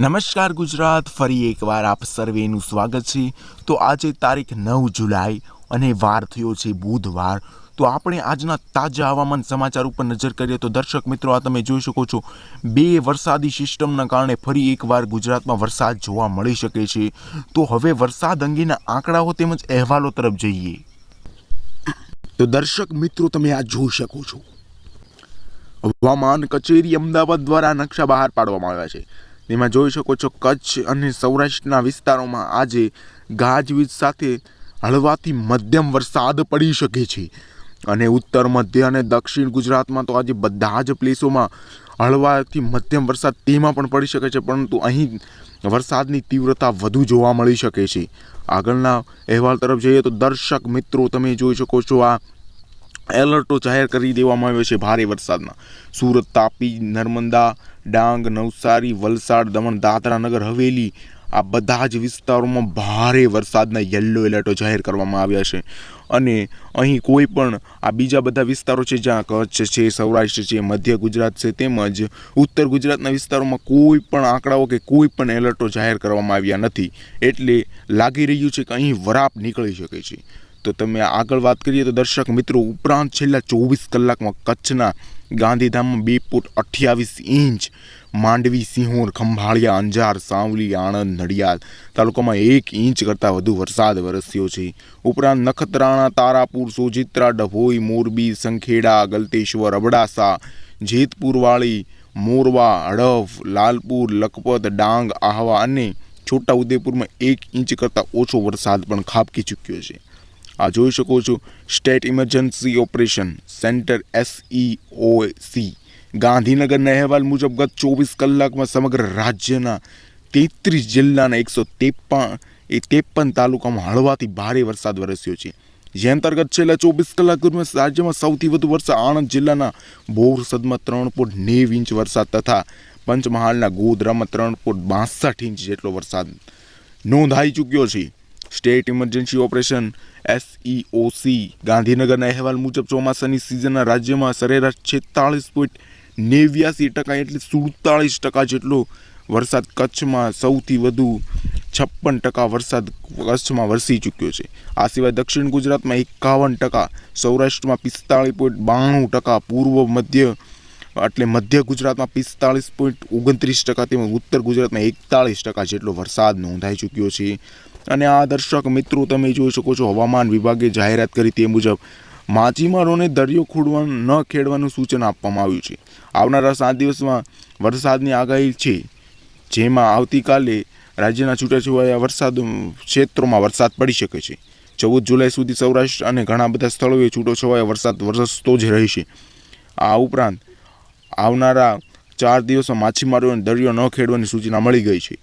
નમસ્કાર ગુજરાત, ફરી એકવાર આપ સર્વેનું સ્વાગત છે. તો આજે તારીખ નવ જુલાઈ અને વાર થયો છે બુધવાર. તો આપણે આજના તાજા હવામાન સમાચાર ઉપર નજર કરીએ તો દર્શક મિત્રો, આ તમે જોઈ શકો છો, બે વરસાદી સિસ્ટમના કારણે ફરી એકવાર ગુજરાતમાં વરસાદ જોવા મળી શકે છે. તો હવે વરસાદ અંગેના આંકડાઓ તેમજ અહેવાલો તરફ જઈએ. તો દર્શક મિત્રો, તમે આ જોઈ શકો છો. હવામાન કચેરી અમદાવાદ દ્વારા નકશા બહાર પાડવામાં આવ્યા છે. તેમાં જોઈ શકો છો કચ્છ અને સૌરાષ્ટ્રના વિસ્તારોમાં આજે ગાજવીજ સાથે હળવાથી મધ્યમ વરસાદ પડી શકે છે. અને ઉત્તર, મધ્ય અને દક્ષિણ ગુજરાતમાં તો આજે બધા જ પ્લેસોમાં હળવાથી મધ્યમ વરસાદ તેમાં પણ પડી શકે છે, પરંતુ અહીં વરસાદની તીવ્રતા વધુ જોવા મળી શકે છે. આગળના અહેવાલ તરફ જઈએ તો દર્શક મિત્રો, તમે જોઈ શકો છો આ એલર્ટો જાહેર કરી દેવામાં આવ્યો છે ભારે વરસાદના. સુરત, તાપી, નર્મદા, ડાંગ, નવસારી, વલસાડ, દમણ, દાદરા નગર, હવેલી આ બધા જ વિસ્તારોમાં ભારે વરસાદના યલો એલર્ટો જાહેર કરવામાં આવ્યા છે. અને અહીં કોઈ પણ આ બીજા બધા વિસ્તારો છે, જ્યાં કચ્છ છે, સૌરાષ્ટ્ર છે, મધ્ય ગુજરાત છે, તેમજ ઉત્તર ગુજરાતના વિસ્તારોમાં કોઈ પણ આંકડાઓ કે કોઈ પણ એલર્ટો જાહેર કરવામાં આવ્યા નથી. એટલે લાગી રહ્યું છે કે અહીં વરાપ નીકળી શકે છે. તો તમે આગળ વાત કરીએ તો દર્શક મિત્રો, ઉપરાંત છેલ્લા ચોવીસ કલાકમાં કચ્છના ગાંધીધામમાં બે ફૂટ અઠ્યાવીસ ઇંચ માંડવી, સિંહોર, ખંભાળિયા, અંજાર, સાવલી, આણંદ, નડિયાદ તાલુકામાં એક ઇંચ કરતાં વધુ વરસાદ વરસ્યો છે. ઉપરાંત નખત્રાણા, તારાપુર, સોજિત્રા, ડભોઈ, મોરબી, સંખેડા, ગલતેશ્વર, અબડાસા જેતપુરવાળી મોરવા, હડફ, લાલપુર, લખપત, ડાંગ, આહવા અને છોટાઉદેપુરમાં એક ઇંચ કરતાં ઓછો વરસાદ પણ ખાબકી ચૂક્યો છે. આ જોઈ શકો છો. State emergency operation centre SEOC ગાંધીનગરના અહેવાલ મુજબ ગત ચોવીસ કલાકમાં સમગ્ર રાજ્યના તેત્રીસ જિલ્લાના એકસો ત્રેપન, એ ત્રેપન તાલુકામાં હળવાથી ભારે વરસાદ વરસ્યો છે. જે અંતર્ગત છેલ્લા ચોવીસ કલાક દરમિયાન રાજ્યમાં સૌથી વધુ વરસાદ આણંદ જિલ્લાના બોરસદમાં ત્રણ પોઈન્ટ નેવ ઇંચ વરસાદ તથા પંચમહાલના ગોધરામાં ત્રણ પોઈન્ટ બાસઠ ઇંચ જેટલો વરસાદ નોંધાઈ ચૂક્યો છે. State emergency operation SEOC. ગાંધીનગરના અહેવાલ મુજબ ચોમાસાની સિઝનના રાજ્યમાં સરેરાશ છેતાળીસ પોઈન્ટ નેવ્યાસી ટકા એટલે સુડતાળીસ ટકા જેટલો વરસાદ કચ્છમાં સૌથી વધુ છપ્પન ટકા વરસાદ કચ્છમાં વરસી ચૂક્યો છે. આ સિવાય દક્ષિણ ગુજરાતમાં એકાવન ટકા, સૌરાષ્ટ્રમાં પિસ્તાળીસ પોઈન્ટ બાણું ટકા, પૂર્વ મધ્ય એટલે મધ્ય ગુજરાતમાં પિસ્તાળીસ પોઈન્ટ ઓગણત્રીસ ટકા તેમજ ઉત્તર ગુજરાતમાં એકતાળીસ ટકા જેટલો વરસાદ નોંધાઈ ચૂક્યો છે. અને આ દર્શક મિત્રો તમે જોઈ શકો છો, હવામાન વિભાગે જાહેરાત કરી તે મુજબ, માછીમારોને દરિયો ખોડવાનું ન ખેડવાનું સૂચન આપવામાં આવ્યું છે. આવનારા સાત દિવસમાં વરસાદની આગાહી છે, જેમાં આવતીકાલે રાજ્યના છૂટાછવાયા વરસાદ ક્ષેત્રોમાં વરસાદ પડી શકે છે. ચૌદ જુલાઈ સુધી સૌરાષ્ટ્ર અને ઘણા બધા સ્થળોએ છૂટોછવાયા વરસાદ વરસતો જ રહેશે. આ ઉપરાંત, આવનારા ચાર દિવસમાં માછીમારોને દરિયો ન ખેડવાની સૂચના મળી ગઈ છે.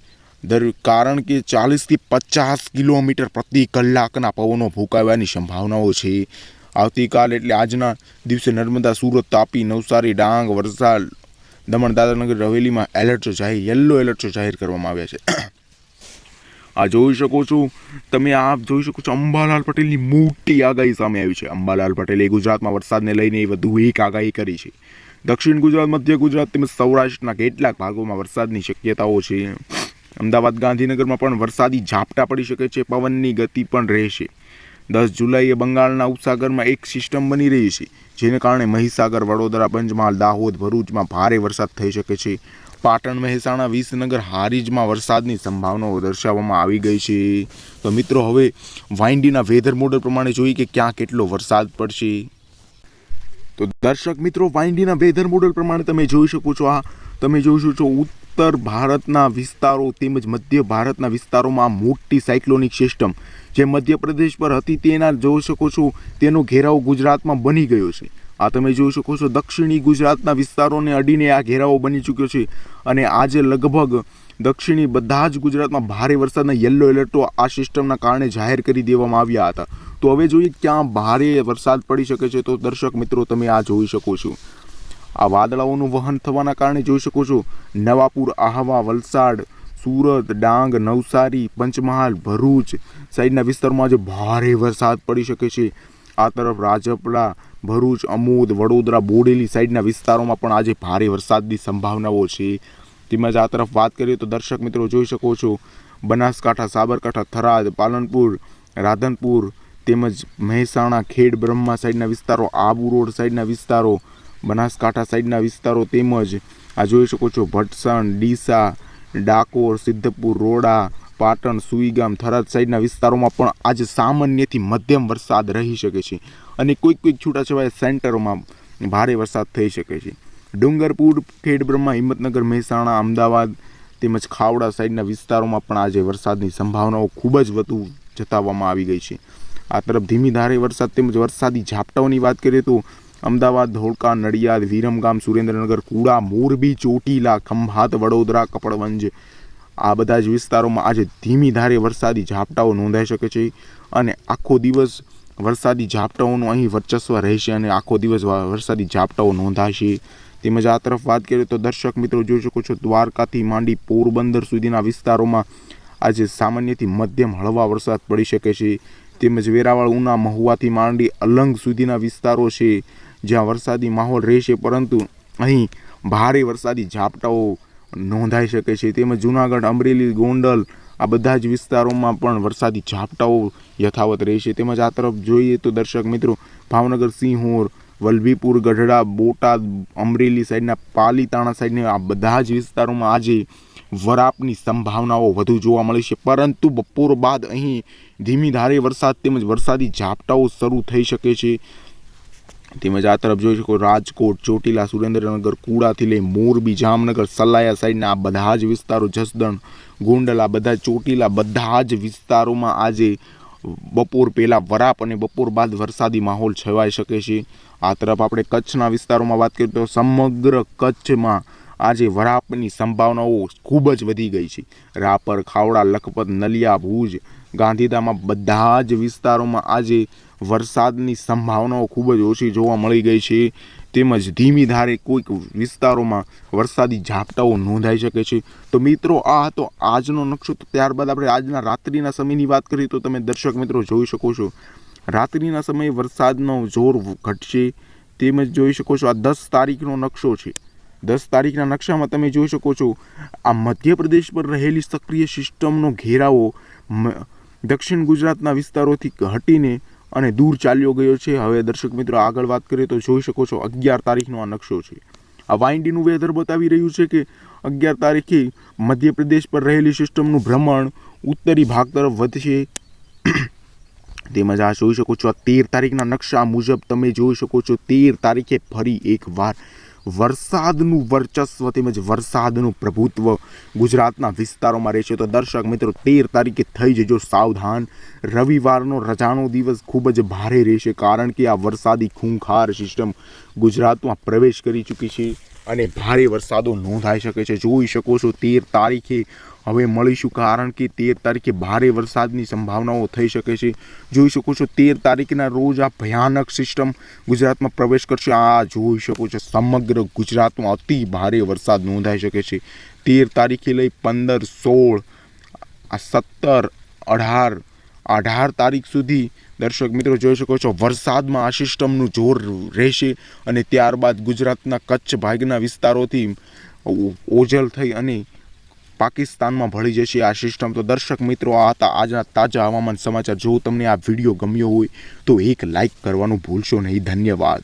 દર કારણ કે ચાલીસથી પચાસ કિલોમીટર પ્રતિ કલાકના પવનો ફૂંકાવવાની સંભાવનાઓ છે. આવતીકાલ એટલે આજના દિવસે નર્મદા, સુરત, તાપી, નવસારી, ડાંગ, વલસાડ, દમણ, દાદરાનગર હવેલીમાં એલર્ટ જાહેર, યલો એલર્ટ જાહેર કરવામાં આવ્યા છે. આ જોઈ શકો છો, તમે આપ જોઈ શકો છો અંબાલાલ પટેલની મોટી આગાહી સામે આવી છે. અંબાલાલ પટેલે ગુજરાતમાં વરસાદને લઈને વધુ એક આગાહી કરી છે. દક્ષિણ ગુજરાત, મધ્ય ગુજરાત તેમજ સૌરાષ્ટ્રના કેટલાક ભાગોમાં વરસાદની શક્યતાઓ છે. અમદાવાદ ગાંધીનગરમાં પણ વરસાદી ઝાપટા પડી શકે છે, પવનની ગતિ પણ રહેશે. દસ જુલાઈએ બંગાળના ઉપસાગરમાં એક સિસ્ટમ બની રહી છે, જેને કારણે મહીસાગર, વડોદરા, પંચમહાલ, દાહોદ, ભરૂચમાં ભારે વરસાદ થઈ શકે છે. પાટણ, મહેસાણા, વિસનગર, હારીજમાં વરસાદની સંભાવનાઓ દર્શાવવામાં આવી ગઈ છે. તો મિત્રો, હવે વાઇન્ડીના વેધર મોડલ પ્રમાણે જોઈએ કે ક્યાં કેટલો વરસાદ પડશે. તો દર્શક મિત્રો વાઇન્ડીના વેધર મોડલ પ્રમાણે તમે જોઈ શકો છો આ. તમે જોઈ શકો છો ઉત્તર ભારતના વિસ્તારો તેમજ મધ્ય ભારતના વિસ્તારોમાં મોટી સાયક્લોનિક સિસ્ટમ જે મધ્યપ્રદેશ પર હતી તેના જોઈ શકો છો, તેનો ઘેરાવ ગુજરાતમાં બની ગયો છે. આ તમે જોઈ શકો છો, દક્ષિણી ગુજરાતના વિસ્તારોને અડીને આ ઘેરાવો બની ચૂક્યો છે અને આજે લગભગ દક્ષિણી બધા જ ગુજરાતમાં ભારે વરસાદના યલો એલર્ટો આ સિસ્ટમના કારણે જાહેર કરી દેવામાં આવ્યા હતા. તો હવે જોઈએ ક્યાં ભારે વરસાદ પડી શકે છે, તો દર્શક મિત્રો તમે આ જોઈ શકો છો. આ વાદળાઓનું વહન થવાના કારણે જોઈ શકો છો, નવાપુર, આહવા, વલસાડ, સુરત, ડાંગ, નવસારી, પંચમહાલ, ભરૂચ સાઈડના વિસ્તારમાં આજે ભારે વરસાદ પડી શકે છે. આ તરફ રાજપડા ભરૂચ, અમોદ, વડોદરા, બોડેલી સાઈડના વિસ્તારોમાં પણ આજે ભારે વરસાદની સંભાવનાઓ છે. તેમજ આ તરફ વાત કરીએ તો દર્શક મિત્રો જોઈ શકો છો, બનાસકાંઠા, સાબરકાંઠા, થરાદ, પાલનપુર, રાધનપુર તેમજ મહેસાણા, ખેડ, બ્રહ્મા સાઈડના વિસ્તારો, આબુ રોડ સાઈડના વિસ્તારો બનાસકાંઠા સાઈડના વિસ્તારો તેમજ આ જોઈ શકો છો ભટસણ, ડીસા, ડાકોર, સિદ્ધપુર, રોડા, પાટણ, સુઈગામ, થરાદ સાઈડના વિસ્તારોમાં પણ આજે સામાન્યથી મધ્યમ વરસાદ રહી શકે છે અને કોઈક કોઈક છૂટાછવાયા સેન્ટરોમાં ભારે વરસાદ થઈ શકે છે. ડુંગરપુર, ખેડબ્રહ્મા, હિંમતનગર, મહેસાણા, અમદાવાદ તેમજ ખાવડા સાઈડના વિસ્તારોમાં પણ આજે વરસાદની સંભાવનાઓ ખૂબ જ વધુ જતાવવામાં આવી ગઈ છે. આ તરફ ધીમી ધારે વરસાદ તેમજ વરસાદી ઝાપટાઓની વાત કરીએ તો અમદાવાદ, ધોળકા, નડિયાદ, વિરમગામ, સુરેન્દ્રનગર, કુડા, મોરબી, ચોટીલા, ખંભાત, વડોદરા, કપડવંજ આ બધા જ વિસ્તારોમાં આજે ધીમી ધારે વરસાદી ઝાપટાઓ નોંધાઈ શકે છે અને આખો દિવસ વરસાદી ઝાપટાઓનું અહીં વર્ચસ્વ રહેશે અને આખો દિવસ વરસાદી ઝાપટાઓ નોંધાશે. તેમજ આ તરફ વાત કરીએ તો દર્શક મિત્રો જોઈ શકો છો દ્વારકાથી માંડી પોરબંદર સુધીના વિસ્તારોમાં આજે સામાન્યથી મધ્યમ હળવા વરસાદ પડી શકે છે. તેમજ વેરાવળ, ઉના, મહુવાથી માંડી અલંગ સુધીના વિસ્તારો છે જ્યાં વરસાદી માહોલ રહેશે, પરંતુ અહીં ભારે વરસાદી ઝાપટાઓ નોંધાઈ શકે છે. તેમજ જૂનાગઢ, અમરેલી, ગોંડલ આ બધા જ વિસ્તારોમાં પણ વરસાદી ઝાપટાઓ યથાવત રહેશે. તેમજ આ તરફ જોઈએ તો દર્શક મિત્રો, ભાવનગર, સિંહોર, વલભીપુર, ગઢડા, બોટાદ, અમરેલી સાઈડના પાલીતાણા સાઈડના આ બધા જ વિસ્તારોમાં આજે વરાપની સંભાવનાઓ વધુ જોવા મળી છે. પરંતુ બપોર બાદ અહીં ધીમી ધારે વરસાદ તેમજ વરસાદી ઝાપટાઓ શરૂ થઈ શકે છે. તેમજ આ તરફ જોઈ શકો રાજકોટ, ચોટીલા, સુરેન્દ્રનગર, કુડાથી લઈ મોરબી, જામનગર, સલાયા સાઈડના આ બધા જ વિસ્તારો, જસદણ, ગોંડલા બધા, ચોટીલા બધા જ વિસ્તારોમાં આજે બપોર પહેલાં વરાપ અને બપોર બાદ વરસાદી માહોલ છવાઈ શકે છે. આ તરફ આપણે કચ્છના વિસ્તારોમાં વાત કરીએ તો સમગ્ર કચ્છમાં આજે વરાપની સંભાવનાઓ ખૂબ જ વધી ગઈ છે. રાપર, ખાવડા, લખપત, નલિયા, ભુજ, ગાંધીધામમાં બધા જ વિસ્તારોમાં આજે વરસાદની સંભાવનાઓ ખૂબ જ ઓછી જોવા મળી ગઈ છે. તેમજ ધીમી ધારે કોઈક વિસ્તારોમાં વરસાદી ઝાપટાઓ નોંધાઈ શકે છે. તો મિત્રો, આ હતો આજનો નકશો. તો ત્યારબાદ આપણે આજના રાત્રિના સમયની વાત કરીએ તો તમે દર્શક મિત્રો જોઈ શકો છો. રાત્રિના સમયે વરસાદનો જોર ઘટશે. તેમજ જોઈ શકો છો આ દસ તારીખનો નકશો છે. દસ તારીખના નકશામાં તમે જોઈ શકો છો, આ મધ્યપ્રદેશ પર રહેલી સક્રિય સિસ્ટમનો ઘેરાવો દક્ષિણ ગુજરાતના વિસ્તારોથી હટીને અને દૂર ચાલ્યો ગયો છે. હવે દર્શક મિત્રો, આગળ વાત કરીએ તો જોઈ શકો છો, અગિયાર તારીખનો આ નકશો છે. આ વાઇન્ડીનું વેધર બતાવી રહ્યું છે કે અગિયાર તારીખે મધ્યપ્રદેશ પર રહેલી સિસ્ટમનું ભ્રમણ ઉત્તરી ભાગ તરફ વધશે. તેમજ આ જોઈ શકો છો, આ તેર તારીખના નકશા મુજબ તમે જોઈ શકો છો, તેર તારીખે ફરી એકવાર વરસાદનું વર્ચસ્વ તેમજ વરસાદનું પ્રભુત્વ ગુજરાતના વિસ્તારોમાં રહેશે. તો દર્શક મિત્રો, તેર તારીખે થઈ જજો સાવધાન. રવિવારનો રજાનો દિવસ ખૂબ જ ભારે રહેશે કારણ કે આ વરસાદી ખૂંખાર સિસ્ટમ ગુજરાતમાં પ્રવેશ કરી ચૂકી છે અને ભારે વરસાદો નોંધાઈ શકે છે. જોઈ શકો છો, તેર તારીખે હવે મળીશું કારણ કે તેર તારીખે ભારે વરસાદની સંભાવનાઓ થઈ શકે છે. જોઈ શકો છો તેર તારીખના રોજ આ ભયાનક સિસ્ટમ ગુજરાતમાં પ્રવેશ કરશે. આ જોઈ શકો છો સમગ્ર ગુજરાતમાં અતિ ભારે વરસાદ નોંધાઈ શકે છે. તેર તારીખે લઈ પંદર, સોળ, આ સત્તર, અઢાર અઢાર તારીખ સુધી દર્શક મિત્રો જોઈ શકો છો વરસાદમાં આ સિસ્ટમનું જોર રહેશે અને ત્યારબાદ ગુજરાતના કચ્છ ભાગના વિસ્તારોથી ઓજલ થઈ અને પાકિસ્તાનમાં ભળી જશે આ સિસ્ટમ તો દર્શક મિત્રો, આ હતા આજના તાજા હવામાન સમાચાર. જો તમને આ વીડિયો ગમ્યો હોય, તો એક લાઇક કરવાનું ભૂલશો નહીં. ધન્યવાદ.